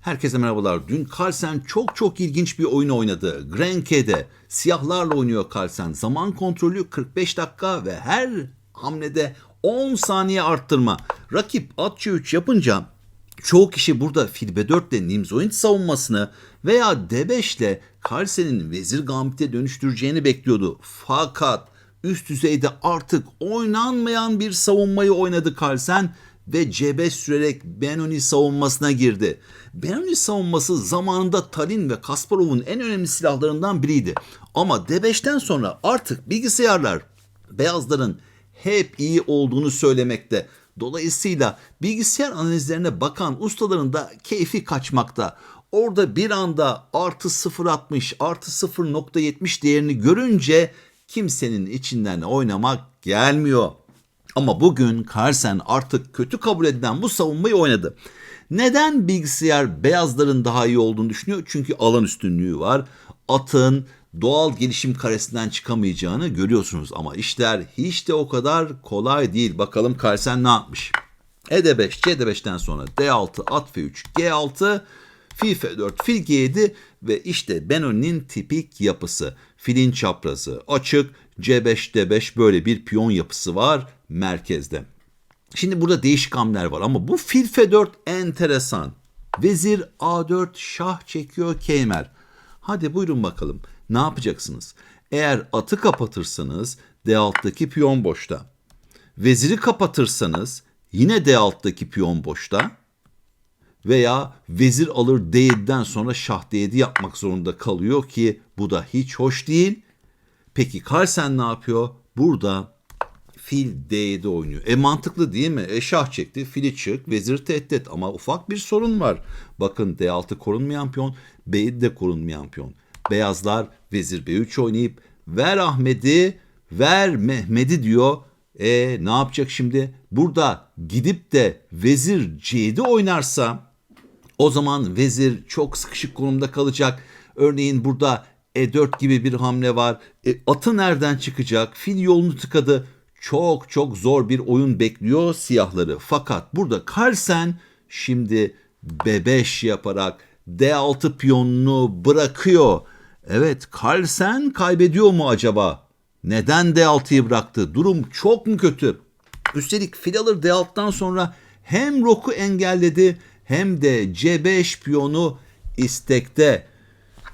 Herkese merhabalar. Dün Carlsen çok çok ilginç bir oyun oynadı. Grenke'de siyahlarla oynuyor Carlsen. Zaman kontrolü 45 dakika ve her hamlede 10 saniye arttırma. Rakip at C3 yapınca çoğu kişi burada fil B4 ile Nimzoid savunmasını veya D5 ile Carlsen'in vezir gambite dönüştüreceğini bekliyordu. Fakat üst düzeyde artık oynanmayan bir savunmayı oynadı Carlsen ve C5 sürerek Benoni savunmasına girdi. Benoni savunması zamanında Talin ve Kasparov'un en önemli silahlarından biriydi. Ama D5'ten sonra artık bilgisayarlar beyazların hep iyi olduğunu söylemekte. Dolayısıyla bilgisayar analizlerine bakan ustaların da keyfi kaçmakta. Orada bir anda artı 0.60 artı 0.70 değerini görünce kimsenin içinden oynamak gelmiyor. Ama bugün Carlsen artık kötü kabul edilen bu savunmayı oynadı. Neden bilgisayar beyazların daha iyi olduğunu düşünüyor? Çünkü alan üstünlüğü var. Atın doğal gelişim karesinden çıkamayacağını görüyorsunuz. Ama işler hiç de o kadar kolay değil. Bakalım Carlsen ne yapmış? E5, C5'ten sonra D6, at F3, G6, Fil F4, fil G7 ve işte Benoni'nin tipik yapısı. Filin çaprazı açık, C5, D5 böyle bir piyon yapısı var merkezde. Şimdi burada değişik hamleler var ama bu fil F4 enteresan. Vezir A4 şah çekiyor Keymer. Hadi buyurun bakalım ne yapacaksınız? Eğer atı kapatırsanız D6'daki piyon boşta. Veziri kapatırsanız yine D6'daki piyon boşta veya vezir alır D7'den sonra şah D7 yapmak zorunda kalıyor ki bu da hiç hoş değil. Peki Carlsen ne yapıyor? Burada fil D7 oynuyor. E mantıklı değil mi? E şah çekti, fili çık, vezir tehdit ama ufak bir sorun var. Bakın D6 korunmayan piyon, B7 de korunmayan piyon. Beyazlar vezir B3 oynayıp ver Ahmet'i, ver Mehmet'i diyor. E ne yapacak şimdi? Burada gidip de vezir C7 oynarsa o zaman vezir çok sıkışık konumda kalacak. Örneğin burada E4 gibi bir hamle var. E, atı nereden çıkacak? Fil yolunu tıkadı. Çok çok zor bir oyun bekliyor siyahları. Fakat burada Carlsen şimdi B5 yaparak D6 piyonunu bırakıyor. Evet Carlsen kaybediyor mu acaba? Neden D6'yı bıraktı? Durum çok mu kötü? Üstelik fil alır D6'dan sonra hem roku engelledi hem de C5 piyonu istekte.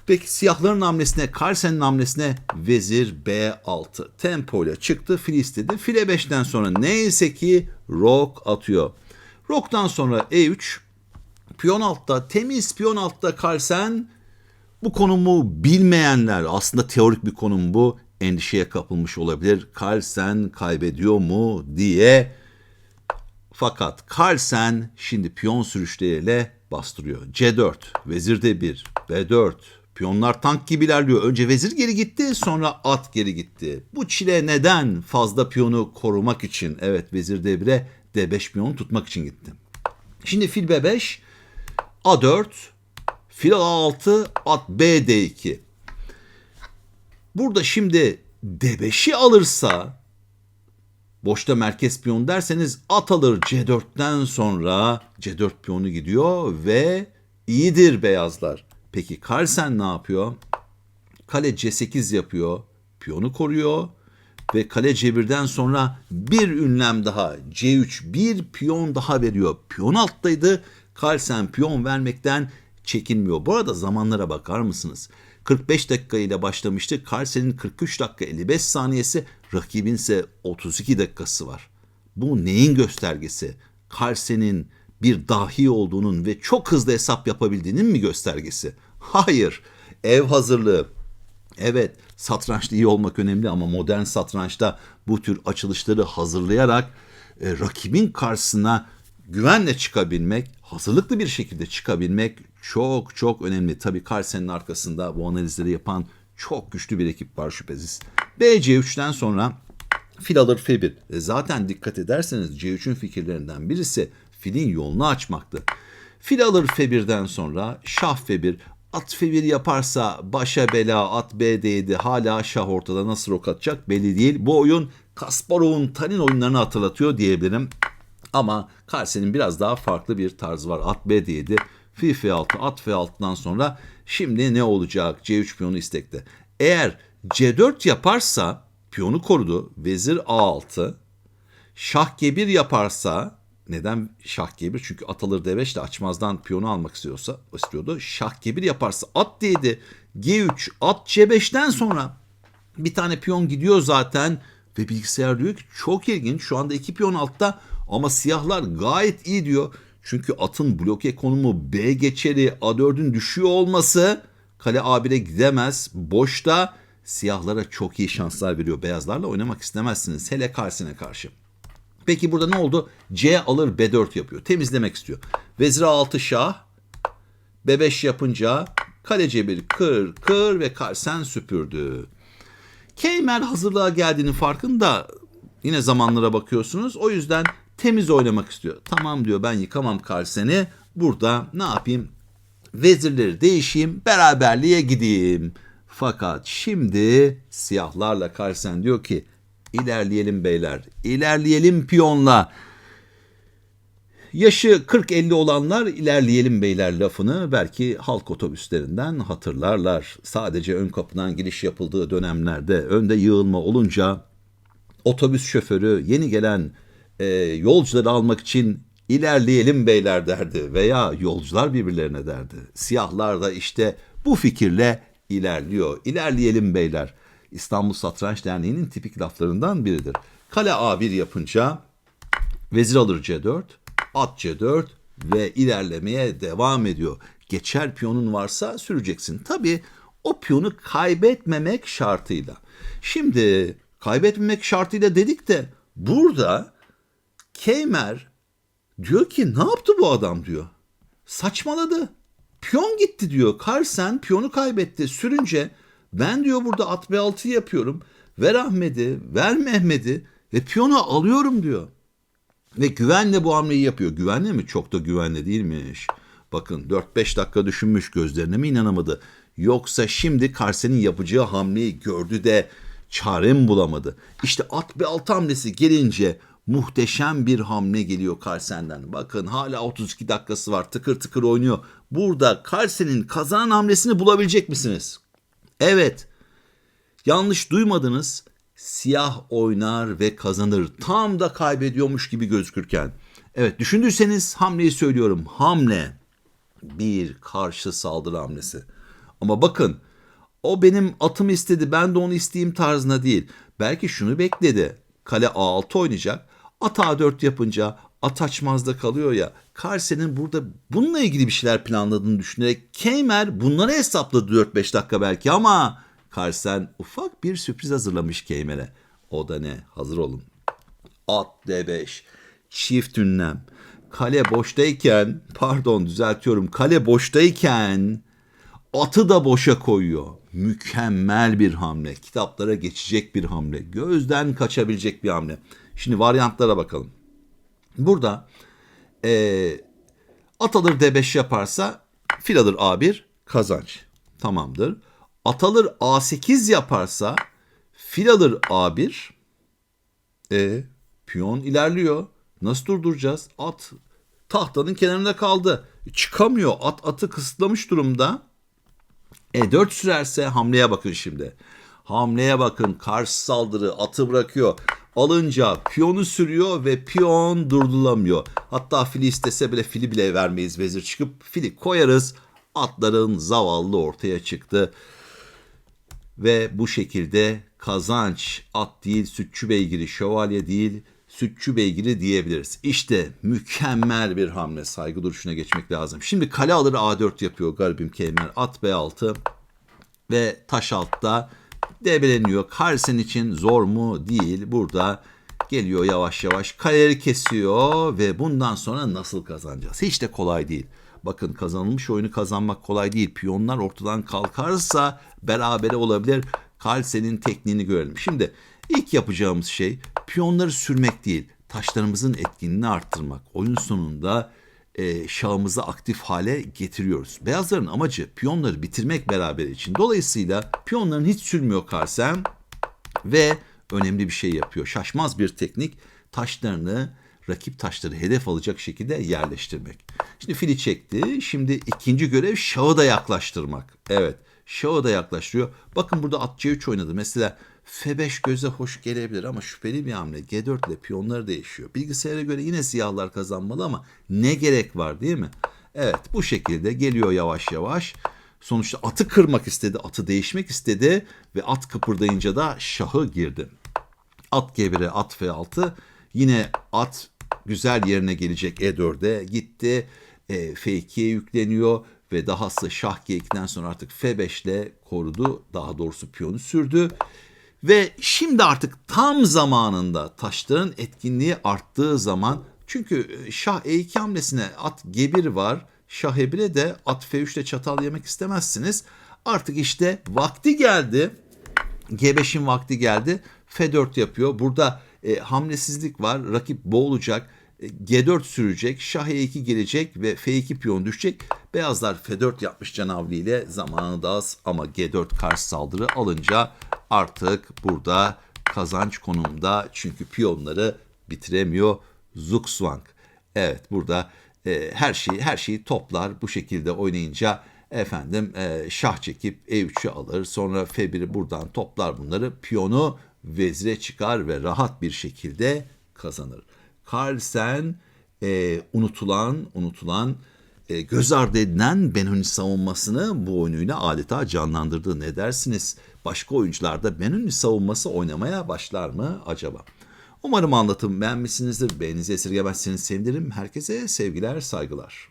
Peki siyahların hamlesine, Carlsen'in hamlesine vezir B6. Tempo ile çıktı, fil istedi. File 5'ten sonra neyse ki rok atıyor. Roktan sonra E3. Piyon altta, temiz piyon altta Carlsen. Bu konumu bilmeyenler, aslında teorik bir konum bu, endişeye kapılmış olabilir. Carlsen kaybediyor mu diye fakat Carlsen şimdi piyon sürüşleriyle bastırıyor. C4, vezir D1, B4. Piyonlar tank gibi ilerliyor. Önce vezir geri gitti, sonra at geri gitti. Bu çile neden? Fazla piyonu korumak için. Evet, vezir D1'e D5 piyonu tutmak için gitti. Şimdi fil B5, A4, fil A6, at B D2. Burada şimdi D5'i alırsa boşta merkez piyon derseniz at alır C4'ten sonra C4 piyonu gidiyor ve iyidir beyazlar. Peki Carlsen ne yapıyor? Kale C8 yapıyor. Piyonu koruyor ve kale C1'den sonra bir ünlem daha C3 bir piyon daha veriyor. Piyon alttaydı. Carlsen piyon vermekten çekinmiyor. Bu arada zamanlara bakar mısınız? 45 dakika ile başlamıştı. Carlsen'in 43 dakika 55 saniyesi, rakibin ise 32 dakikası var. Bu neyin göstergesi? Carlsen'in bir dahi olduğunun ve çok hızlı hesap yapabildiğinin mi göstergesi? Hayır. Ev hazırlığı. Evet, satrançta iyi olmak önemli ama modern satrançta bu tür açılışları hazırlayarak e, rakibin karşısına güvenle çıkabilmek, hazırlıklı bir şekilde çıkabilmek çok çok önemli. Tabii Carlsen'in arkasında bu analizleri yapan çok güçlü bir ekip var şüphesiz. BC3'ten sonra fil alır F1. E zaten dikkat ederseniz C3'ün fikirlerinden birisi filin yolunu açmaktı. Fil alır F1'den sonra şah F1, at F1 yaparsa başa bela at B7 hala şah ortada nasıl rok atacak belli değil. Bu oyun Kasparov'un Tanin oyunlarını hatırlatıyor diyebilirim. Ama Carlsen'in biraz daha farklı bir tarzı var. At B diyedi. Fi F6, at F6'dan sonra şimdi ne olacak? C3 piyonu istekte. Eğer C4 yaparsa piyonu korudu. Vezir A6. Şah G1 yaparsa neden şah G1? Çünkü at alır D5 de açmazdan piyonu almak istiyorsa istiyordu. Şah G1 yaparsa at D7, G3, at C5'ten sonra bir tane piyon gidiyor zaten ve bilgisayar diyor ki çok ilginç şu anda iki piyon altta ama siyahlar gayet iyi diyor. Çünkü atın bloke konumu B geçeri A4'ün düşüyor olması kale A1'e gidemez. Boşta siyahlara çok iyi şanslar veriyor. Beyazlarla oynamak istemezsiniz hele karşısına karşı. Peki burada ne oldu? C alır B4 yapıyor. Temizlemek istiyor. Vezir A6 şah. B5 yapınca kale C1 kır kır ve Carlsen süpürdü. Keymer hazırlığa geldiğinin farkında yine zamanlara bakıyorsunuz. O yüzden temiz oynamak istiyor. Tamam diyor ben yıkamam Carlsen'i. Burada ne yapayım? Vezirleri değişeyim, beraberliğe gideyim. Fakat şimdi siyahlarla Carlsen diyor ki ilerleyelim beyler, ilerleyelim piyonla. Yaşı 40-50 olanlar ilerleyelim beyler lafını belki halk otobüslerinden hatırlarlar. Sadece ön kapıdan giriş yapıldığı dönemlerde önde yığılma olunca otobüs şoförü yeni gelen e, yolcuları almak için ilerleyelim beyler derdi veya yolcular birbirlerine derdi. Siyahlar da işte bu fikirle ilerliyor. İlerleyelim beyler. İstanbul Satranç Derneği'nin tipik laflarından biridir. Kale A1 yapınca vezir alır C4, at C4 ve ilerlemeye devam ediyor. Geçer piyonun varsa süreceksin. Tabii o piyonu kaybetmemek şartıyla. Şimdi kaybetmemek şartıyla dedik de burada Keymer diyor ki ne yaptı bu adam diyor. Saçmaladı. Piyon gitti diyor. Carlsen piyonu kaybetti. Sürünce ben diyor burada at B6 yapıyorum. Ver Ahmet'i, ver Mehmet'i ve piyonu alıyorum diyor. Ve güvenle bu hamleyi yapıyor. Güvenli mi? Çok da güvenli değilmiş. Bakın 4-5 dakika düşünmüş gözlerine mi inanamadı. Yoksa şimdi Carlsen'in yapacağı hamleyi gördü de çare mi bulamadı? İşte at B6 hamlesi gelince muhteşem bir hamle geliyor Carlsen'den. Bakın hala 32 dakikası var tıkır tıkır oynuyor. Burada Carlsen'in kazanan hamlesini bulabilecek misiniz? Evet. Yanlış duymadınız. Siyah oynar ve kazanır. Tam da kaybediyormuş gibi gözükürken. Evet düşündüyseniz hamleyi söylüyorum. Hamle bir karşı saldırı hamlesi. Ama bakın o benim atımı istedi ben de onu isteyeyim tarzına değil. Belki şunu bekledi. Kale A6 oynayacak. At A4 yapınca at açmazda kalıyor ya. Carlsen'in burada bununla ilgili bir şeyler planladığını düşünerek Keymer bunları hesapladı 4-5 dakika belki ama Carlsen ufak bir sürpriz hazırlamış Keymer'e. O da ne? Hazır olun. At D5. Çift ünlem. Kale boştayken pardon düzeltiyorum. Kale boştayken atı da boşa koyuyor. Mükemmel bir hamle. Kitaplara geçecek bir hamle. Gözden kaçabilecek bir hamle. Şimdi varyantlara bakalım. Burada e, at alır D5 yaparsa fil alır A1 kazanç. Tamamdır. At alır A8 yaparsa fil alır A1 e, piyon ilerliyor. Nasıl durduracağız? At tahtanın kenarında kaldı. Çıkamıyor. At atı kısıtlamış durumda. E4 sürerse hamleye bakın şimdi. Hamleye bakın. Karşı saldırı atı bırakıyor. Alınca piyonu sürüyor ve piyon durdurulamıyor. Hatta fili istese bile fili bile vermeyiz vezir çıkıp fili koyarız. Atların zavallı ortaya çıktı. Ve bu şekilde kazanç at değil sütçü beygiri şövalye değil sütçü beygiri diyebiliriz. İşte mükemmel bir hamle saygı duruşuna geçmek lazım. Şimdi kale alır A4 yapıyor garibim Keymer at B6 ve taş altta debeleniyor. Carlsen için zor mu? Değil. Burada geliyor yavaş yavaş kaleleri kesiyor ve bundan sonra nasıl kazanacağız? Hiç de kolay değil. Bakın kazanılmış oyunu kazanmak kolay değil. Piyonlar ortadan kalkarsa berabere olabilir. Carlsen'in tekniğini görelim. Şimdi ilk yapacağımız şey piyonları sürmek değil. Taşlarımızın etkinliğini arttırmak. Oyun sonunda e, şahımızı aktif hale getiriyoruz. Beyazların amacı piyonları bitirmek beraber için. Dolayısıyla piyonların hiç sürmüyor Carlsen ve önemli bir şey yapıyor. Şaşmaz bir teknik taşlarını rakip taşları hedef alacak şekilde yerleştirmek. Şimdi fili çekti. Şimdi ikinci görev şahı da yaklaştırmak. Evet şahı da yaklaştırıyor. Bakın burada at C3 oynadı. Mesela F5 göze hoş gelebilir ama şüpheli bir hamle. G4 ile piyonları değişiyor. Bilgisayara göre yine siyahlar kazanmalı ama ne gerek var değil mi? Evet bu şekilde geliyor yavaş yavaş. Sonuçta atı kırmak istedi, atı değişmek istedi ve at kıpırdayınca da şahı girdi. At G1'e at F6 yine at güzel yerine gelecek E4'e gitti. E, F2'ye yükleniyor ve dahası şah G2'den sonra artık F5 ile korudu. Daha doğrusu piyonu sürdü. Ve şimdi artık tam zamanında taşların etkinliği arttığı zaman çünkü e, şah E2 hamlesine at G1 var. Şah E1'e de at F3 ile çatal yemek istemezsiniz. Artık işte vakti geldi. G5'in vakti geldi. F4 yapıyor. Burada e, hamlesizlik var. Rakip boğulacak. E, G4 sürecek. Şah E2 gelecek ve F2 piyon düşecek. Beyazlar F4 yapmış canavli ile zamanı da az ama G4 karşı saldırı alınca artık burada kazanç konumda. Çünkü piyonları bitiremiyor Zugzwang. Evet burada e, her şeyi her şeyi toplar bu şekilde oynayınca efendim e, şah çekip E3'ü alır. Sonra F1'i buradan toplar bunları. Piyonu vezire çıkar ve rahat bir şekilde kazanır. Carlsen e, unutulan unutulan e, göz ardı edilen Benoni savunmasını bu oyunuyla adeta canlandırdı. Ne dersiniz? Başka oyuncular da Benoni savunması oynamaya başlar mı acaba? Umarım anlatım beğenmişsinizdir. Beğeninizi esirgemezseniz sevinirim. Herkese sevgiler, saygılar.